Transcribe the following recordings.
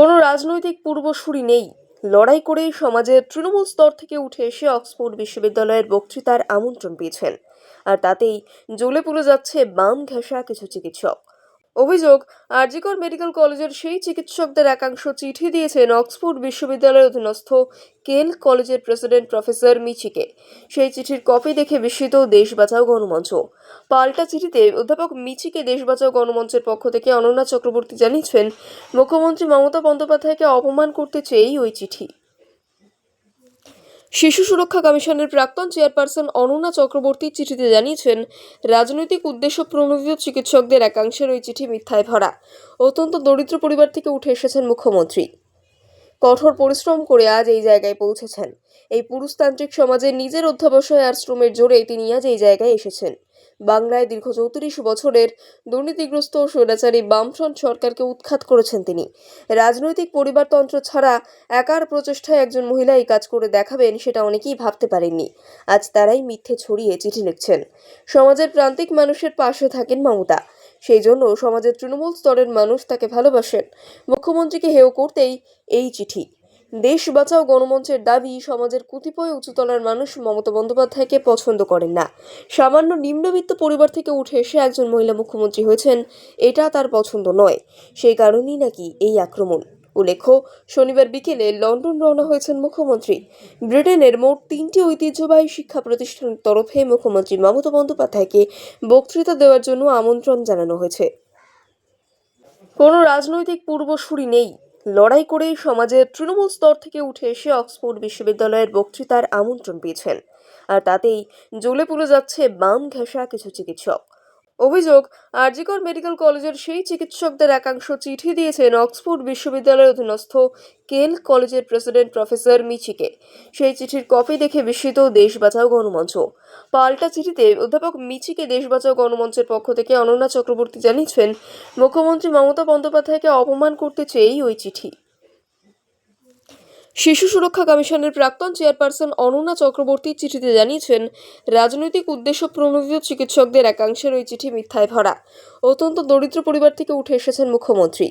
কোনো রাজনৈতিক পূর্বসূরি নেই। লড়াই করে সমাজের তৃণমূল স্তর থেকে উঠে এসে অক্সফোর্ড বিশ্ববিদ্যালয়ের বক্তৃতার আমন্ত্রণ পেয়েছেন। আর তাতেই জ্বলে পুড়ে যাচ্ছে বাম ঘেঁষা কিছু চিকিৎসক। অভিযোগ, আরজিকর মেডিকেল কলেজের সেই চিকিৎসকদের একাংশ চিঠি দিয়েছেন অক্সফোর্ড বিশ্ববিদ্যালয়ের অধীনস্থ কেল কলেজের প্রেসিডেন্ট প্রফেসর মিচিকে। সেই চিঠির কপি দেখে বিস্মিত দেশ বাঁচাও গণমঞ্চ। পাল্টা চিঠিতে অধ্যাপক মিচিকে দেশ বাঁচাও গণমঞ্চের পক্ষ থেকে অনন্যা চক্রবর্তী জানিয়েছেন, মুখ্যমন্ত্রী মমতা বন্দ্যোপাধ্যায়কে অপমান করতে চেয়েই ওই চিঠি। শিশু সুরক্ষা কমিশনের প্রাক্তন চেয়ারপারসন অনন্যা চক্রবর্তী চিঠিতে জানিয়েছেন, রাজনৈতিক উদ্দেশ্য প্রণোদিত চিকিৎসকদের একাংশের ওই চিঠি মিথ্যায় ভরা। অত্যন্ত দরিদ্র পরিবার থেকে উঠে এসেছেন মুখ্যমন্ত্রী। কঠোর পরিশ্রম করে আজ এই জায়গায় পৌঁছেছেন। এই পুরুষতান্ত্রিক সমাজে নিজের অধ্যাবসায় আর শ্রমের জোরে তিনি আজ এই জায়গায় এসেছেন। বাংলায় দীর্ঘ চৌত্রিশ বছরের দুর্নীতিগ্রস্ত ও স্বৈরাচারী বামফ্রন্ট সরকারকে উৎখাত করেছেন তিনি। রাজনৈতিক পরিবারতন্ত্র ছাড়া একার প্রচেষ্টায় একজন মহিলা এই কাজ করে দেখাবেন সেটা অনেকেই ভাবতে পারেননি। আজ তারাই মিথ্যে ছড়িয়ে চিঠি লিখছেন। সমাজের প্রান্তিক মানুষের পাশে থাকেন মমতা। সেই জন্য সমাজের তৃণমূল স্তরের মানুষ তাকে ভালোবাসেন। মুখ্যমন্ত্রীকে হেয় করতেই এই চিঠি। দেশ বাঁচাও গণমঞ্চের দাবি, সমাজের কতিপয় উঁচুতলার মানুষ মমতা বন্দ্যোপাধ্যায়কে পছন্দ করেন না। সামান্য নিম্নবিত্ত পরিবার থেকে উঠে এসে একজন মহিলা মুখ্যমন্ত্রী হয়েছেন, এটা তার পছন্দ নয়। সেই কারণেই নাকি এই আক্রমণ। উল্লেখ্য, শনিবার বিকেলে লন্ডন রওনা হয়েছেন মুখ্যমন্ত্রী। ব্রিটেনের মোট তিনটি ঐতিহ্যবাহী শিক্ষা প্রতিষ্ঠানের তরফে মুখ্যমন্ত্রী মমতা বন্দ্যোপাধ্যায়কে বক্তৃতা দেওয়ার জন্য আমন্ত্রণ জানানো হয়েছে। কোনো রাজনৈতিক পূর্বসূরি নেই। লড়াই করেই সমাজের তৃণমূল স্তর থেকে উঠে এসে অক্সফোর্ড বিশ্ববিদ্যালয়ের বক্তৃতার আমন্ত্রণ পেয়েছেন। আর তাতেই জ্বলে পুড়ে যাচ্ছে বাম ঘেঁষা কিছু চিকিৎসক। অভিযোগ, আরজিকর মেডিকেল কলেজের সেই চিকিৎসকদের একাংশ চিঠি দিয়েছেন অক্সফোর্ড বিশ্ববিদ্যালয়ের অধীনস্থ কেল কলেজের প্রেসিডেন্ট প্রফেসর মিচিকে। সেই চিঠির কপি দেখে বিস্মিত দেশ বাঁচাও গণমঞ্চ। পাল্টা চিঠিতে অধ্যাপক মিচিকে দেশ বাঁচাও গণমঞ্চের পক্ষ থেকে অনন্যা চক্রবর্তী জানিয়েছেন, মুখ্যমন্ত্রী মমতা বন্দ্যোপাধ্যায়কে অপমান করতে চেয়েই ওই চিঠি। শিশু সুরক্ষা কমিশনের প্রাক্তন চেয়ারপারসন অনন্যা চক্রবর্তী চিঠিতে জানিয়েছেন, রাজনৈতিক উদ্দেশ্য প্রণোদিত চিকিৎসকদের একাংশের ওই চিঠি মিথ্যায় ভরা। অত্যন্ত দরিদ্র পরিবার থেকে উঠে এসেছেন মুখ্যমন্ত্রী।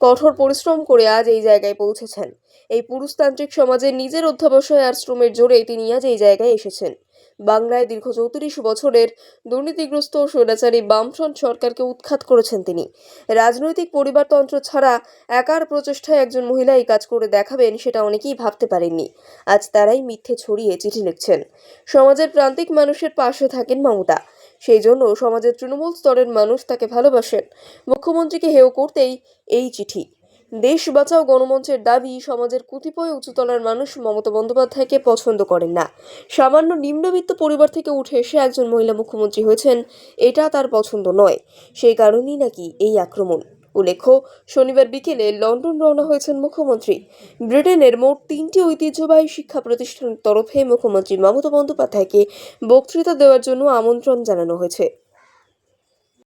কঠোর পরিশ্রম করে আজ এই জায়গায় পৌঁছেছেন। এই পুরুষতান্ত্রিক সমাজে নিজের অধ্যাবসায় আর শ্রমের জোরে তিনি আজ এই জায়গায় এসেছেন। বাংলায় দীর্ঘ চৌত্রিশ বছরের দুর্নীতিগ্রস্ত স্বৈরাচারী বামফ্রন্ট সরকারকে উৎখাত করেছেন তিনি। রাজনৈতিক পরিবারতন্ত্র ছাড়া একার প্রচেষ্টায় একজন মহিলা এই কাজ করে দেখাবেন সেটা অনেকেই ভাবতে পারেননি। আজ তারাই মিথ্যে ছড়িয়ে চিঠি লিখছেন। সমাজের প্রান্তিক মানুষের পাশে থাকেন মমতা। সেই জন্য সমাজের তৃণমূল স্তরের মানুষ তাকে ভালোবাসেন। মুখ্যমন্ত্রীকে হেয় করতেই এই চিঠি। দেশ বাঁচাও গণমঞ্চের দাবি, সমাজের কতিপয় উঁচুতলার মানুষ মমতা বন্দ্যোপাধ্যায়কে পছন্দ করেন না। সামান্য নিম্নবিত্ত পরিবার থেকে উঠে এসে একজন মহিলা মুখ্যমন্ত্রী হয়েছেন, এটা তার পছন্দ নয়। সেই কারণেই নাকি এই আক্রমণ। উল্লেখ্য, শনিবার বিকেলে লন্ডন রওনা হয়েছেন মুখ্যমন্ত্রী। ব্রিটেনের মোট তিনটি ঐতিহ্যবাহী শিক্ষা প্রতিষ্ঠানের তরফে মুখ্যমন্ত্রী মমতা বন্দ্যোপাধ্যায়কে বক্তৃতা দেওয়ার জন্য আমন্ত্রণ জানানো হয়েছে।